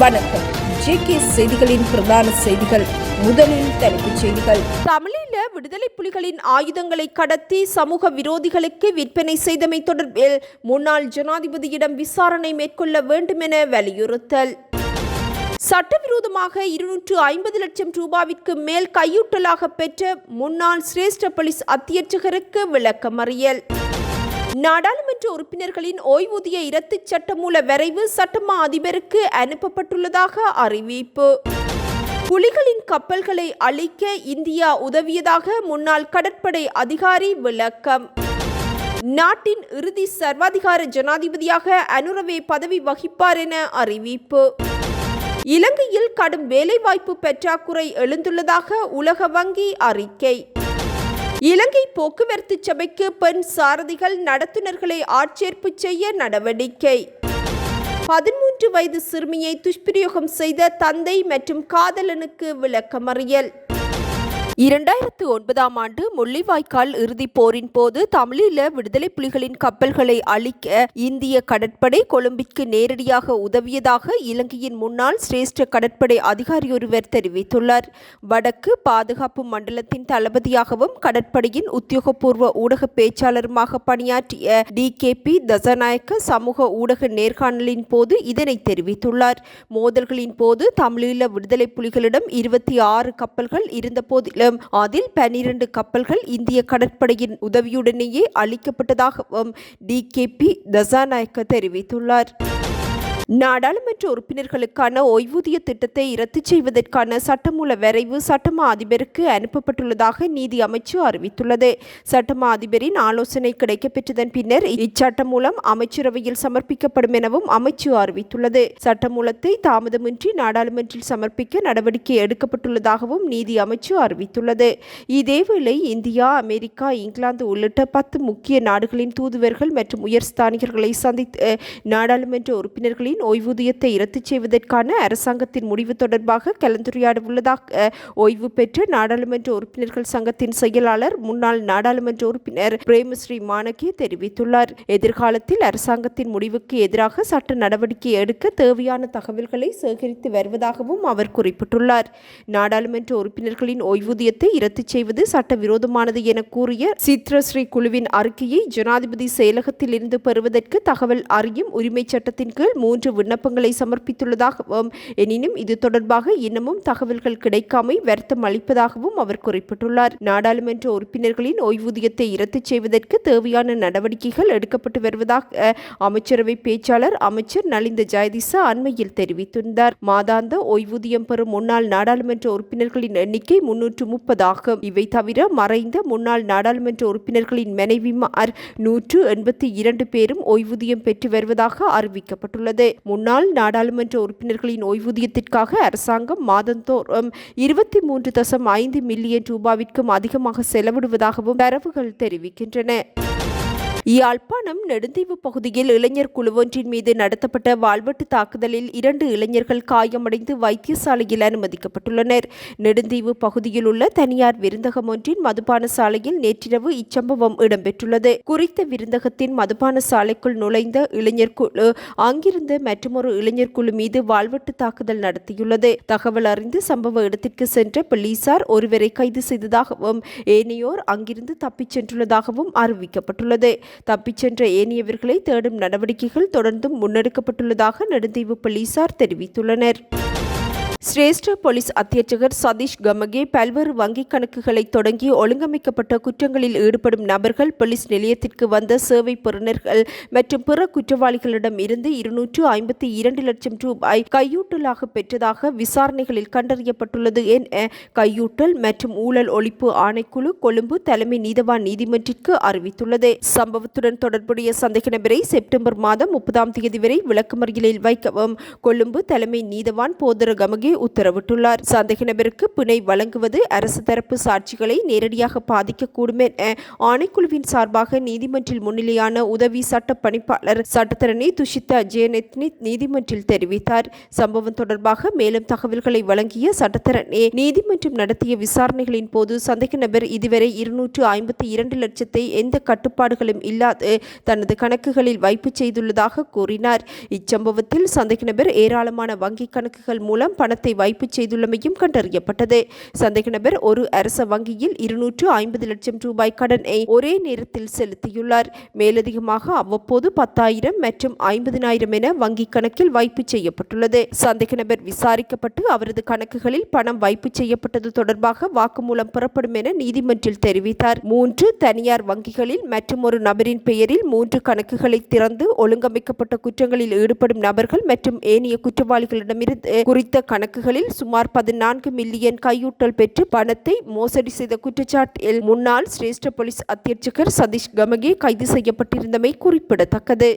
வணக்கம். ஜேகே செய்திகளின் பிரதான செய்திகள். முதலில் தலைப்புச் செய்திகள். தமிழீழ விடுதலை புலிகளின் ஆயுதங்களை கடத்தி சமூக விரோதிகளுக்கு விற்பனை செய்தமை தொடர்பில் முன்னாள் ஜனாதிபதியிடம் விசாரணை மேற்கொள்ள வேண்டுமென வலியுறுத்தல். சட்டவிரோதமாக இருநூற்று ஐம்பது லட்சம் ரூபாவிற்கு மேல் கையூட்டலாக பெற்ற முன்னாள் சிரேஷ்ட போலீஸ் அத்தியட்சகருக்கு விளக்கமறியல். நாடாளுமன்ற உறுப்பினர்களின் ஓய்வூதிய இரத்து சட்டமூல வரைவு சட்டமா அதிபருக்கு அனுப்பப்பட்டுள்ளதாக அறிவிப்பு. புலிகளின் கப்பல்களை அழிக்க இந்தியா உதவியதாக முன்னாள் கடற்படை அதிகாரி விளக்கம். நாட்டின் இறுதி சர்வாதிகார ஜனாதிபதியாக அனுரவே பதவி வகிப்பார் என அறிவிப்பு. இலங்கையில் கடும் வேலைவாய்ப்பு பற்றாக்குறை எழுந்துள்ளதாக உலக வங்கி அறிக்கை. இலங்கை போக்குவரத்து சபைக்கு பெண் சாரதிகள் நடத்துனர்களை ஆட்சேர்ப்பு செய்ய நடவடிக்கை. பதிமூன்று வயது சிறுமியை துஷ்பிரயோகம் செய்த தந்தை மற்றும் காதலனுக்கு விளக்கமறியல். இரண்டாயிரத்து ஒன்பதாம் ஆண்டு முள்ளிவாய்க்கால் இறுதிப் போரின் போது தமிழீழ விடுதலை புலிகளின் கப்பல்களை அழிக்க இந்திய கடற்படை கொழும்பிற்கு நேரடியாக உதவியதாக இலங்கையின் முன்னாள் சிரேஷ்ட கடற்படை அதிகாரி ஒருவர் தெரிவித்துள்ளார். வடக்கு பாதுகாப்பு மண்டலத்தின் தளபதியாகவும் கடற்படையின் உத்தியோகபூர்வ ஊடக பேச்சாளருமாக பணியாற்றிய டி கே பி தசநாயக்க சமூக ஊடக நேர்காணலின் போது இதனை தெரிவித்துள்ளார். மோதல்களின் போது தமிழீழ விடுதலை புலிகளிடம் இருபத்தி ஆறு கப்பல்கள் இருந்த போதிலும் அதில் பனிரண்டு கப்பல்கள் இந்திய கடற்படையின் உதவியுடனேயே அளிக்கப்பட்டதாகவும் டி கே பி தசாநாயக்க தெரிவித்துள்ளார். நாடாளுமன்ற உறுப்பினர்களுக்கான ஓய்வூதிய திட்டத்தை ரத்து செய்வதற்கான சட்டமூல வரைவு சட்டமா அதிபருக்கு அனுப்பப்பட்டுள்ளதாக நீதி அமைச்சு அறிவித்துள்ளது. சட்டமா அதிபரின் ஆலோசனை கிடைக்கப்பெற்றதன் பின்னர் இச்சட்டம் மூலம் அமைச்சரவையில் சமர்ப்பிக்கப்படும் எனவும் அமைச்சு அறிவித்துள்ளது. சட்டமூலத்தை தாமதமின்றி நாடாளுமன்றில் சமர்ப்பிக்க நடவடிக்கை எடுக்கப்பட்டுள்ளதாகவும் நீதி அமைச்சு அறிவித்துள்ளது. இதேவேளை இந்தியா அமெரிக்கா இங்கிலாந்து உள்ளிட்ட பத்து முக்கிய நாடுகளின் தூதுவர்கள் மற்றும் உயர்ஸ்தானிகர்களை சந்தித்து நாடாளுமன்ற உறுப்பினர்களின் ஓய்வூதியத்தை இரத்து செய்வதற்கான அரசாங்கத்தின் முடிவு தொடர்பாக கலந்துரையாட உள்ளதாக ஓய்வு பெற்ற நாடாளுமன்ற உறுப்பினர்கள் சங்கத்தின் செயலாளர் முன்னாள் நாடாளுமன்ற உறுப்பினர் பிரேமஸ்ரீ மாணக்கே தெரிவித்துள்ளார். எதிர்காலத்தில் அரசாங்கத்தின் முடிவுக்கு எதிராக சட்ட நடவடிக்கை எடுக்க தேவையான தகவல்களை சேகரித்து வருவதாகவும் அவர் குறிப்பிட்டுள்ளார். நாடாளுமன்ற உறுப்பினர்களின் ஓய்வூதியத்தை இரத்து செய்வது சட்டவிரோதமானது என கூறிய சித்ரஸ்ரீ குழுவின் அறிக்கையை ஜனாதிபதி செயலகத்தில் இருந்து பெறுவதற்கு தகவல் அறியும் உரிமை சட்டத்தின் கீழ் மூன்று விண்ணப்பங்களை சமர்ப்பித்துள்ளதாகவும் எனினும் இது தொடர்பாக இன்னமும் தகவல்கள் கிடைக்காமை வருத்தம் அளிப்பதாகவும் அவர் குறிப்பிட்டுள்ளார். நாடாளுமன்ற உறுப்பினர்களின் ஓய்வூதியத்தை இரத்து செய்வதற்கு தேவையான நடவடிக்கைகள் எடுக்கப்பட்டு வருவதாக அமைச்சரவை பேச்சாளர் அமைச்சர் நலிந்த ஜெயதிச அண்மையில் தெரிவித்திருந்தார். மாதாந்த ஓய்வூதியம் பெறும் முன்னாள் நாடாளுமன்ற உறுப்பினர்களின் எண்ணிக்கை முன்னூற்று முப்பது ஆகும் இவை தவிர மறைந்த முன்னாள் நாடாளுமன்ற உறுப்பினர்களின் மனைவிமார் நூற்று எண்பத்தி இரண்டு பேரும் ஓய்வூதியம் பெற்று வருவதாக அறிவிக்கப்பட்டுள்ளது. முன்னாள் நாடாளுமன்ற உறுப்பினர்களின் ஓய்வூதியத்திற்காக அரசாங்கம் மாதந்தோறும் இருபத்தி மூன்று தசம் ஐந்து மில்லியன் ரூபாவிற்கும் அதிகமாக செலவிடுவதாகவும் தரவுகள் தெரிவிக்கின்றன. யாழ்ப்பாணம் நெடுந்தீவு பகுதியில் இளைஞர் குழுவொன்றின் மீது நடத்தப்பட்ட வாள்வெட்டு தாக்குதலில் இரண்டு இளைஞர்கள் காயமடைந்து வைத்தியசாலையில் அனுமதிக்கப்பட்டுள்ளனர். நெடுந்தீவு பகுதியில் உள்ள தனியார் விருந்தகம் ஒன்றின் மதுபான சாலையில் நேற்றிரவு இச்சம்பவம் இடம்பெற்றுள்ளது. குறித்த விருந்தகத்தின் மதுபான சாலைக்குள் நுழைந்த இளைஞர் குழு அங்கிருந்த மற்றொரு இளைஞர் குழு மீது வாள்வெட்டு தாக்குதல் நடத்தியுள்ளது. தகவல் அறிந்து சம்பவ இடத்திற்கு சென்ற போலீசார் ஒருவரை கைது செய்ததாகவும் ஏனையோர் அங்கிருந்து தப்பிச் சென்றுள்ளதாகவும் அறிவிக்கப்பட்டுள்ளது. தப்பிச் சென்ற ஏனையவர்களை தேடும் நடவடிக்கைகள் தொடர்ந்தும் முன்னெடுக்கப்பட்டுள்ளதாக நெடுந்தீவு போலீசார் தெரிவித்துள்ளனர். சிரேஷ்ட போலீஸ் அத்தியட்சகர் சதீஷ் கமகே பல்வேறு வங்கிக் கணக்குகளை தொடங்கி ஒழுங்கமைக்கப்பட்ட குற்றங்களில் ஈடுபடும் நபர்கள் போலீஸ் நிலையத்திற்கு வந்த சேவை பெறுநர்கள் மற்றும் பிற குற்றவாளிகளிடம் இருந்து இருநூற்று ஐம்பத்தி இரண்டு லட்சம் ரூபாய் கையூட்டலாக பெற்றதாக விசாரணைகளில் கண்டறியப்பட்டுள்ளது என கையூட்டல் மற்றும் ஊழல் ஒழிப்பு ஆணைக்குழு கொழும்பு தலைமை நீதவான் நீதிமன்றிற்கு அறிவித்துள்ளது. சம்பவத்துடன் தொடர்புடைய சந்தேக நபரை செப்டம்பர் மாதம் முப்பதாம் தேதி வரை விளக்கமறியலில் வைக்கவும் கொழும்பு தலைமை நீதவான் போதர கமகே உத்தரவிட்டுள்ளார். சந்தேக நபருக்கு பிணை வழங்குவது அரசு தரப்பு சாட்சிகளை நேரடியாக பாதிக்கக்கூடும் என ஆணைக்குழுவின் சார்பாக நீதிமன்றில் முன்னிலையான உதவி சட்ட பணிப்பாளர் சட்டத்தரணி துஷிதா ஜெயநெத்னி நீதிமன்றில் தெரிவித்தார். சம்பவம் தொடர்பாக மேலும் தகவல்களை வழங்கிய சட்டத்தரணி நீதிமன்றம் நடத்திய விசாரணைகளின் போது சந்தேக நபர் இதுவரை இருநூற்று ஐம்பத்தி இரண்டு லட்சத்தை எந்த கட்டுப்பாடுகளும் இல்லாது தனது கணக்குகளில் வைப்பு செய்துள்ளதாக கூறினார். இச்சம்பவத்தில் சந்தேக நபர் ஏராளமான வங்கிக் கணக்குகள் மூலம் பண பணத்தை வைப்பு செய்துள்ளமையும் கண்டறியப்பட்டது. சந்தேக நபர் ஒரு அரச வங்கியில் இருநூற்று ஐம்பது லட்சம் ரூபாய் கடனை ஒரே நேரத்தில் செலுத்தியுள்ளார். மேலதிகமாக அவ்வப்போது பத்தாயிரம் மற்றும் ஐம்பதினாயிரம் என வங்கிக் கணக்கில் வைப்பு செய்யப்பட்டுள்ளது. சந்தேக நபர் விசாரிக்கப்பட்டு அவரது கணக்குகளில் பணம் வைப்பு செய்யப்பட்டது தொடர்பாக வாக்குமூலம் பெறப்படும் என நீதிமன்றில் தெரிவித்தார். மூன்று தனியார் வங்கிகளில் மற்றும் ஒரு நபரின் பெயரில் மூன்று கணக்குகளை திறந்து ஒழுங்கமைக்கப்பட்ட குற்றங்களில் ஈடுபடும் நபர்கள் மற்றும் ஏனைய குற்றவாளிகளிடமிருந்து குறித்த கணக்கு கணக்குகளில் சுமார் பதினான்கு மில்லியன் கையூட்டல் பெற்று பணத்தை மோசடி செய்த குற்றச்சாட்டில் முன்னாள் சிரேஷ்ட போலீஸ் அத்தியட்சகர் சதீஷ் கமகே கைது செய்யப்பட்டிருந்தமை குறிப்பிடத்தக்கது.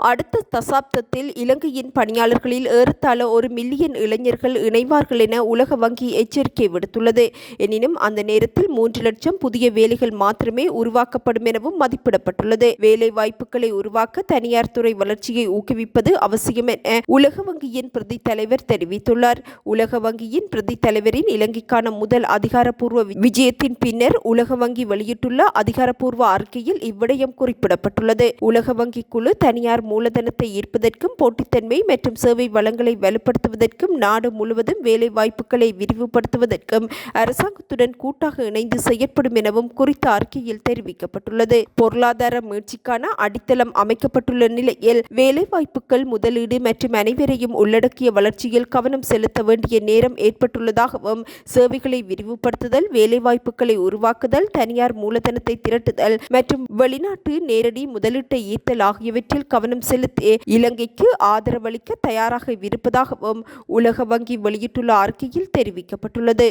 அடுத்த தசாப்தத்தில் இலங்கையின் பணியாளர்களில் ஏறத்தாழ ஒரு மில்லியன் இளைஞர்கள் இணைவார்கள் என உலக வங்கி எச்சரிக்கை விடுத்துள்ளது. எனினும் அந்த நேரத்தில் மூன்று லட்சம் புதிய வேலைகள் மாத்திரமே உருவாக்கப்படும் எனவும் மதிப்பிடப்பட்டுள்ளது. வேலை வாய்ப்புகளை உருவாக்க தனியார் துறை வளர்ச்சியை ஊக்குவிப்பது அவசியம் என உலக வங்கியின் பிரதி தலைவர் தெரிவித்துள்ளார். உலக வங்கியின் பிரதி தலைவரின் இலங்கைக்கான முதல் அதிகாரப்பூர்வ விஜயத்தின் பின்னர் உலக வங்கி வெளியிட்டுள்ள அதிகாரப்பூர்வ அறிக்கையில் இவ்விடயம் குறிப்பிடப்பட்டுள்ளது. உலக வங்கி குழு தனியார் மூலதனத்தை ஈர்ப்பதற்கும் போட்டித்தன்மை மற்றும் சேவை வளங்களை வலுப்படுத்துவதற்கும் நாடு முழுவதும் வேலை வாய்ப்புகளை விரிவுபடுத்துவதற்கும் அரசாங்கத்துடன் கூட்டாக இணைந்து செயற்படும் எனவும் குறித்த அறிக்கையில் தெரிவிக்கப்பட்டுள்ளது. பொருளாதார மீட்சிக்கான அடித்தளம் அமைக்கப்பட்டுள்ள நிலையில் வேலைவாய்ப்புகள் முதலீடு மற்றும் அனைவரையும் உள்ளடக்கிய வளர்ச்சியில் கவனம் செலுத்த வேண்டிய நேரம் ஏற்பட்டுள்ளதாகவும் சேவைகளை விரிவுபடுத்துதல் வேலைவாய்ப்புகளை உருவாக்குதல் தனியார் மூலதனத்தை திரட்டுதல் மற்றும் வெளிநாட்டு நேரடி முதலீட்டை ஈர்த்தல் ஆகியவற்றில் கவனம் கவனம் செலுத்தி இலங்கைக்கு ஆதரவளிக்க தயாராக இருப்பதாகவும் உலக வங்கி வெளியிட்டுள்ள அறிக்கையில் தெரிவிக்கப்பட்டுள்ளது.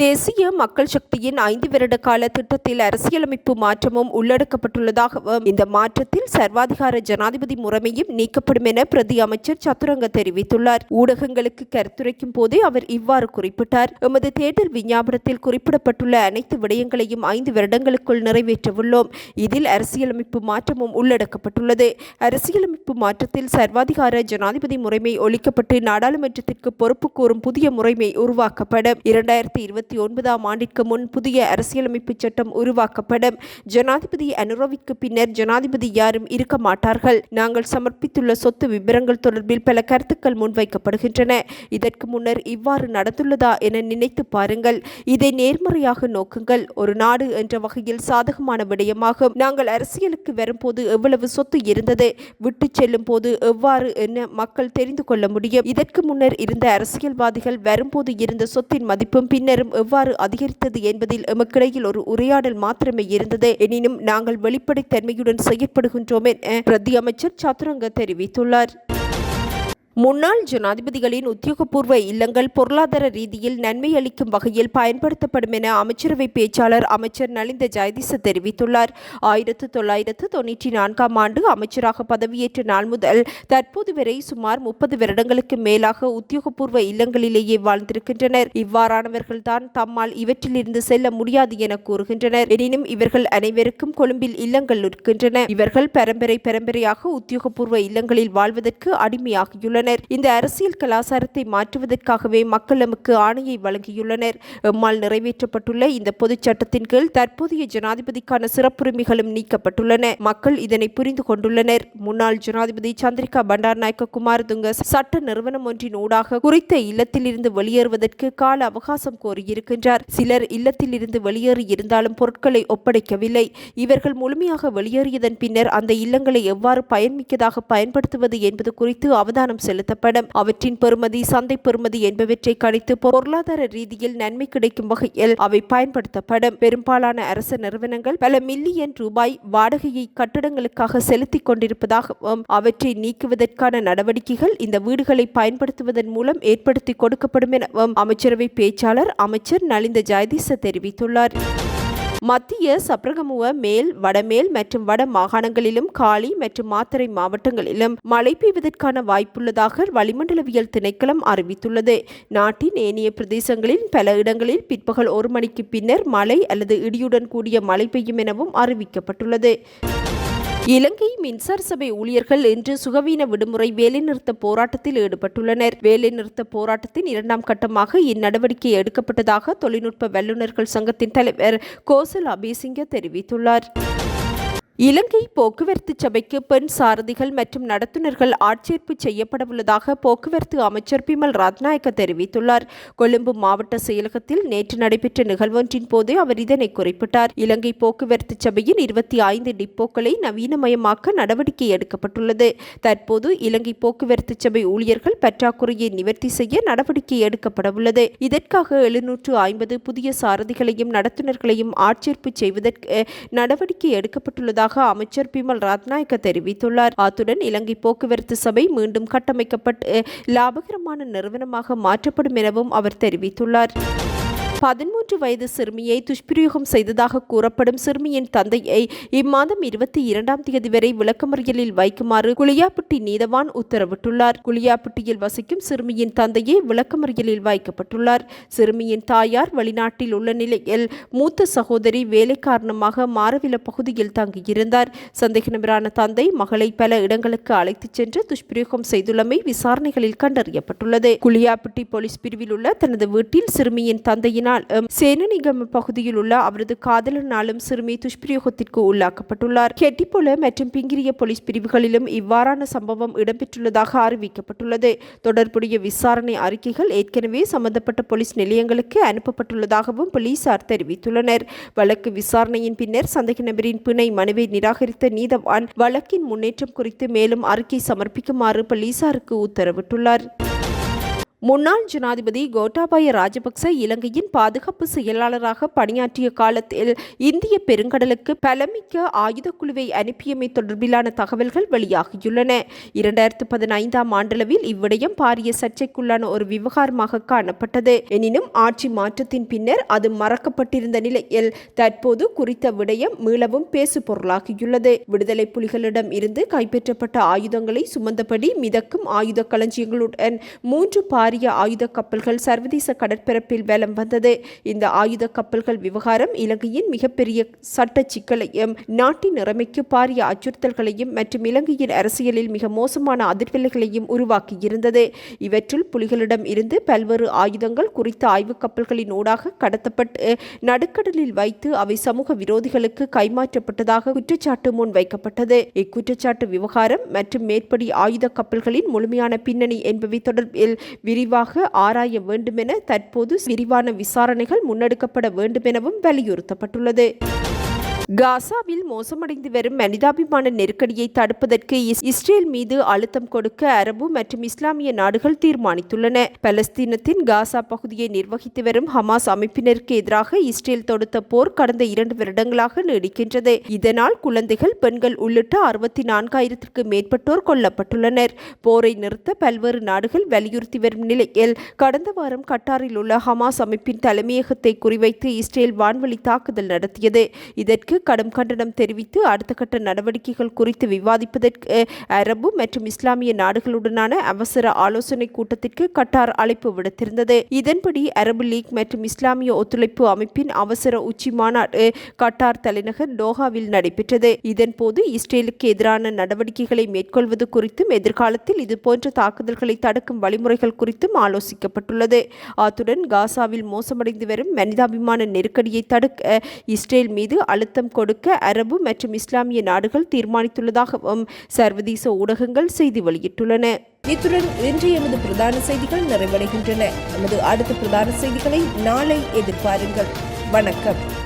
தேசிய மக்கள் சக்தியின் ஐந்து வருட கால திட்டத்தில் அரசியலமைப்பு மாற்றமும் உள்ளடக்கப்பட்டுள்ளதாகவும் இந்த மாற்றத்தில் சர்வாதிகார ஜனாதிபதி முறைமையும் நீக்கப்படும் என பிரதி அமைச்சர் சத்துரங்க தெரிவித்துள்ளார். ஊடகங்களுக்கு கருத்துரைக்கும் போதே அவர் இவ்வாறு குறிப்பிட்டார். எமது தேர்தல் விஞ்ஞாபனத்தில் குறிப்பிடப்பட்டுள்ள அனைத்து விடயங்களையும் ஐந்து வருடங்களுக்குள் நிறைவேற்றவுள்ளோம். இதில் அரசியலமைப்பு மாற்றமும் உள்ளடக்கப்பட்டுள்ளது. அரசியலமைப்பு மாற்றத்தில் சர்வாதிகார ஜனாதிபதி முறைமை ஒழிக்கப்பட்டு நாடாளுமன்றத்திற்கு பொறுப்பு கூறும் புதிய முறைமை உருவாக்கப்படும். இரண்டாயிரத்தி இருபத்தி இருபத்தி ஒன்பதாம் ஆண்டிற்கு முன் புதிய அரசியலமைப்பு சட்டம் உருவாக்கப்படும். ஜனாதிபதி அனுரவிக்கு பின்னர் ஜனாதிபதி யாரும் இருக்க மாட்டார்கள். நாங்கள் சமர்ப்பித்துள்ள சொத்து விவரங்கள் தொடர்பில் பல கருத்துக்கள் முன்வைக்கப்படுகின்றன. இதற்கு முன்னர் இவ்வாறு நடந்துள்ளதா என நினைத்து பாருங்கள். இதை நேர்மறையாக நோக்குங்கள். ஒரு நாடு என்ற வகையில் சாதகமான விடயமாகும். நாங்கள் அரசியலுக்கு வரும்போது எவ்வளவு சொத்து இருந்தது? விட்டு செல்லும் போது எவ்வாறு என மக்கள் தெரிந்து கொள்ள முடியும்? இதற்கு முன்னர் இருந்த அரசியல்வாதிகள் வரும்போது இருந்த சொத்தின் மதிப்பும் பின்னரும் எவ்வாறு அதிகரித்தது என்பதில் எமக்கிடையில் ஒரு உரையாடல் மாத்திரமே இருந்தது. எனினும் நாங்கள் வெளிப்படைத்தன்மையுடன் செயற்படுகின்றோம் என பிரதி அமைச்சர் சதுரங்க தெரிவித்துள்ளார். முன்னாள் ஜனாதிபதிகளின் உத்தியோகபூர்வ இல்லங்கள் பொருளாதார ரீதியில் நன்மை அளிக்கும் வகையில் பயன்படுத்தப்படும் என அமைச்சரவை பேச்சாளர் அமைச்சர் நலிந்த ஜெயதிச தெரிவித்துள்ளார். ஆயிரத்து தொள்ளாயிரத்து தொன்னூற்றி நான்காம் ஆண்டு அமைச்சராக பதவியேற்ற நாள் முதல் தற்போது வரை சுமார் முப்பது வருடங்களுக்கு மேலாக உத்தியோகபூர்வ இல்லங்களிலேயே வாழ்ந்திருக்கின்றனர். இவ்வாறானவர்கள்தான் தம்மால் இவற்றிலிருந்து செல்ல முடியாது என கூறுகின்றனர். எனினும் இவர்கள் அனைவருக்கும் கொழும்பில் இல்லங்கள் இருக்கின்றன. இவர்கள் பரம்பரை பரம்பரையாக உத்தியோகபூர்வ இல்லங்களில் வாழ்வதற்கு அடிமையாகியுள்ளனர். உள்ளனர் இந்த அரசியல் கலாச்சாரத்தை மாற்றுவதற்காகவே மக்கள் நமக்கு ஆணையை வழங்கியுள்ளனர். எம்மால் நிறைவேற்றப்பட்டுள்ள இந்த பொதுச் சட்டத்தின் கீழ் தற்போதைய ஜனாதிபதிக்கான சிறப்புரிமைகளும் நீக்கப்பட்டுள்ளன. மக்கள் இதனை புரிந்து கொண்டுள்ளனர். முன்னாள் ஜனாதிபதி சந்திரிகா பண்டார்நாயக்க குமாரதுங்க சட்ட நிறுவனம் ஒன்றின் ஊடாக குறித்த இல்லத்திலிருந்து வெளியேறுவதற்கு கால அவகாசம் கோரியிருக்கின்றார். சிலர் இல்லத்திலிருந்து வெளியேறி இருந்தாலும் பொருட்களை ஒப்படைக்கவில்லை. இவர்கள் முழுமையாக வெளியேறியதன் பின்னர் அந்த இல்லங்களை எவ்வாறு பயன்மிக்கதாக பயன்படுத்துவது என்பது குறித்து அவதானம் செலுத்த செலுத்தப்படும். அவற்றின் பெறுமதி சந்தை பெறுமதி என்பவற்றை கணித்து பொருளாதார ரீதியில் நன்மை கிடைக்கும் வகையில் அவை பயன்படுத்தப்படும். பெரும்பாலான அரசு நிறுவனங்கள் பல மில்லியன் ரூபாய் வாடகையை கட்டடங்களுக்காக செலுத்திக் கொண்டிருப்பதாகவும் அவற்றை நீக்குவதற்கான நடவடிக்கைகள் இந்த வீடுகளை பயன்படுத்துவதன் மூலம் ஏற்படுத்தி கொடுக்கப்படும் எனவும் அமைச்சரவை பேச்சாளர் அமைச்சர் நலிந்த ஜெயதீச தெரிவித்துள்ளார். மத்திய சப்ரகமுவ மேல் வடமேல் மற்றும் வட மாகாணங்களிலும் காலி மற்றும் மாத்தறை மாவட்டங்களிலும் மழை பெய்வதற்கான வாய்ப்புள்ளதாக வளிமண்டலவியல் திணைக்களம் அறிவித்துள்ளது. நாட்டின் ஏனைய பிரதேசங்களில் பல இடங்களில் பிற்பகல் ஒரு மணிக்கு பின்னர் மழை அல்லது இடியுடன் கூடிய மழை பெய்யும் எனவும் அறிவிக்கப்பட்டுள்ளது. இலங்கை மின்சார சபை ஊழியர்கள் இன்று சுகவீன விடுமுறை வேலைநிறுத்த போராட்டத்தில் ஈடுபட்டுள்ளனர். வேலைநிறுத்த போராட்டத்தின் இரண்டாம் கட்டமாக இந்நடவடிக்கை எடுக்கப்பட்டதாக தொழில்நுட்ப வல்லுநர்கள் சங்கத்தின் தலைவர் கோசல் அபிசிங்க தெரிவித்துள்ளார். இலங்கை போக்குவரத்து சபைக்கு பெண் சாரதிகள் மற்றும் நடத்துனர்கள் ஆட்சேர்ப்பு செய்யப்படவுள்ளதாக போக்குவரத்து அமைச்சர் பிமல் ரத்நாயக்க தெரிவித்துள்ளார். கொழும்பு மாவட்ட செயலகத்தில் நேற்று நடைபெற்ற நிகழ்வொன்றின் போது அவர் இதனை குறிப்பிட்டார். இலங்கை போக்குவரத்து சபையின் இருபத்தி ஐந்து டிப்போக்களை நவீனமயமாக்க நடவடிக்கை எடுக்கப்பட்டுள்ளது. தற்போது இலங்கை போக்குவரத்து சபை ஊழியர்கள் பற்றாக்குறையை நிவர்த்தி செய்ய நடவடிக்கை எடுக்கப்படவுள்ளது. இதற்காக எழுநூற்று ஐம்பது புதிய சாரதிகளையும் நடத்துனர்களையும் ஆட்சேர்ப்பு செய்வதற்கு நடவடிக்கை எடுக்கப்பட்டுள்ளதாக உள்ளதாக அமைச்சர் பிமல் ராத்நாயக்க தெரிவித்துள்ளார். அத்துடன் இலங்கை போக்குவரத்து சபை மீண்டும் கட்டமைக்கப்பட்டு லாபகரமான நிறுவனமாக மாற்றப்படும் எனவும் அவர் தெரிவித்துள்ளார். பதிமூன்று வயது சிறுமியை துஷ்பிரயோகம் செய்ததாக கூறப்படும் சிறுமியின் தந்தையை இம்மாதம் இருபத்தி இரண்டாம் தேதி வரை விளக்கமறியலில் வைக்குமாறு குளியாப்பட்டி நீதவான் உத்தரவிட்டுள்ளார். குளியாப்பட்டியில் வசிக்கும் சிறுமியின் தந்தையை விளக்கமறியலில் வைக்கப்பட்டுள்ளார். சிறுமியின் தாயார் வெளிநாட்டில் உள்ள நிலையில் மூத்த சகோதரி வேலை காரணமாக மாரவில பகுதியில் தங்கியிருந்தார். சந்தேக நபரான தந்தை மகளை பல இடங்களுக்கு அழைத்துச் சென்று துஷ்பிரயோகம் செய்துள்ளமை விசாரணைகளில் கண்டறியப்பட்டுள்ளது. குளியாப்பட்டி போலீஸ் பிரிவில் உள்ள தனது வீட்டில் சிறுமியின் தந்தையினால் இதனால் சேனநிகம பகுதியில் உள்ள அவரது காதலனாலும் சிறுமி துஷ்பிரயோகத்திற்கு உள்ளாக்கப்பட்டுள்ளார். கெட்டிப்புல மற்றும் பிங்கிரிய போலீஸ் பிரிவுகளிலும் இவ்வாறான சம்பவம் இடம்பெற்றுள்ளதாக அறிவிக்கப்பட்டுள்ளது. தொடர்புடைய விசாரணை அறிக்கைகள் ஏற்கனவே சம்பந்தப்பட்ட போலீஸ் நிலையங்களுக்கு அனுப்பப்பட்டுள்ளதாகவும் போலீசார் தெரிவித்துள்ளனர். வழக்கு விசாரணையின் பின்னர் சந்தேக நபரின் பிணை மனுவை நிராகரித்த நீதவான் வழக்கின் முன்னேற்றம் குறித்து மேலும் அறிக்கை சமர்ப்பிக்குமாறு போலீசாருக்கு உத்தரவிட்டுள்ளார். முன்னாள் ஜனாதிபதி கோட்டாபாய ராஜபக்ச இலங்கையின் பாதுகாப்பு செயலாளராக பணியாற்றிய காலத்தில் இந்திய பெருங்கடலுக்கு பலமிக்க ஆயுத குழுவை அனுப்பியமை தொடர்பிலான தகவல்கள் வெளியாகியுள்ளன. இரண்டாயிரத்து பதினைந்தாம் ஆண்டளவில் இவ்விடயம் பாரிய சர்ச்சைக்குள்ளான ஒரு விவகாரமாக காணப்பட்டது. எனினும் ஆட்சி மாற்றத்தின் பின்னர் அது மறக்கப்பட்டிருந்த நிலையில் தற்போது குறித்த விடயம் மீளவும் பேசு பொருளாகியுள்ளது விடுதலை புலிகளிடம் இருந்து கைப்பற்றப்பட்ட ஆயுதங்களை சுமந்தபடி மிதக்கும் ஆயுத களஞ்சியங்களுடன் மூன்று பாரிய பாரிய ஆயுத கப்பல்கள் சர்வதேச கடற்பரப்பில் வேலம் வந்தது. இந்த ஆயுத கப்பல்கள் விவகாரம் இலங்கையின் மிகப்பெரிய சட்ட சிக்கலையும் நாட்டின் நிலைமைக்கு பாரிய அச்சுறுத்தல்களையும் மற்றும் இலங்கையின் அரசியலில் மிக மோசமான அதிர்வலைகளையும் உருவாக்கியிருந்தது. இவற்றில் புலிகளிடம் இருந்து பல்வேறு ஆயுதங்கள் குறித்த ஆய்வு கப்பல்களின் ஊடாக கடத்தப்பட்டு நடுக்கடலில் வைத்து அவை சமூக விரோதிகளுக்கு கைமாற்றப்பட்டதாக குற்றச்சாட்டு முன் வைக்கப்பட்டது. இக்குற்றச்சாட்டு விவகாரம் மற்றும் மேற்படி ஆயுத கப்பல்களின் முழுமையான பின்னணி என்பவை தொடர்பில் விரிவாக ஆராய வேண்டுமென தற்போது விரிவான விசாரணைகள் முன்னெடுக்கப்பட வேண்டுமெனவும் வலியுறுத்தப்பட்டுள்ளது. காசாவில் மோசமடைந்து வரும் மனிதாபிமான நெருக்கடியை தடுப்பதற்கு இஸ்ரேல் மீது அழுத்தம் கொடுக்க அரபு மற்றும் இஸ்லாமிய நாடுகள் தீர்மானித்துள்ளன. பலஸ்தீனத்தின் காசா பகுதியை நிர்வகித்து வரும் ஹமாஸ் அமைப்பினருக்கு எதிராக இஸ்ரேல் தொடுத்த போர் கடந்த இரண்டு வருடங்களாக நீடிக்கின்றது. இதனால் குழந்தைகள் பெண்கள் உள்ளிட்ட அறுபத்தி நான்காயிரத்திற்கு மேற்பட்டோர் கொல்லப்பட்டுள்ளனர். போரை நிறுத்த பல்வேறு நாடுகள் வலியுறுத்தி வரும் நிலையில் கடந்த வாரம் கட்டாரில் உள்ள ஹமாஸ் அமைப்பின் தலைமையகத்தை குறிவைத்து இஸ்ரேல் வான்வழி தாக்குதல் நடத்தியது. இதற்கு கடும் கண்டனம் தெரிவித்து அடுத்த கட்ட நடவடிக்கைகள் குறித்து விவாதிப்பதற்கு அரபு மற்றும் இஸ்லாமிய நாடுகளுடனான அவசர ஆலோசனை கூட்டத்திற்கு கட்டார் அழைப்பு விடுத்திருந்தது. இதன்படி அரபு லீக் மற்றும் இஸ்லாமிய ஒத்துழைப்பு அமைப்பின் அவசர உச்சி மாநாடு கட்டார் தலைநகர் டோஹாவில் நடைபெற்றது. இதன்போது இஸ்ரேலுக்கு எதிரான நடவடிக்கைகளை மேற்கொள்வது குறித்தும் எதிர்காலத்தில் இதுபோன்ற தாக்குதல்களை தடுக்கும் வழிமுறைகள் குறித்தும் ஆலோசிக்கப்பட்டுள்ளது. அத்துடன் காசாவில் மோசமடைந்து வரும் மனிதாபிமான நெருக்கடியை தடுக்க இஸ்ரேல் மீது அழுத்தம் அழுத்தம் கொடுக்க அரபு மற்றும் இஸ்லாமிய நாடுகள் தீர்மானித்துள்ளதாகவும் சர்வதேச ஊடகங்கள் செய்தி வெளியிட்டுள்ளன. இத்துடன் இன்று எமது பிரதான செய்திகள் நிறைவடைகின்றன. எமது அடுத்த பிரதான செய்திகளை நாளை எதிர்பாருங்கள். வணக்கம்.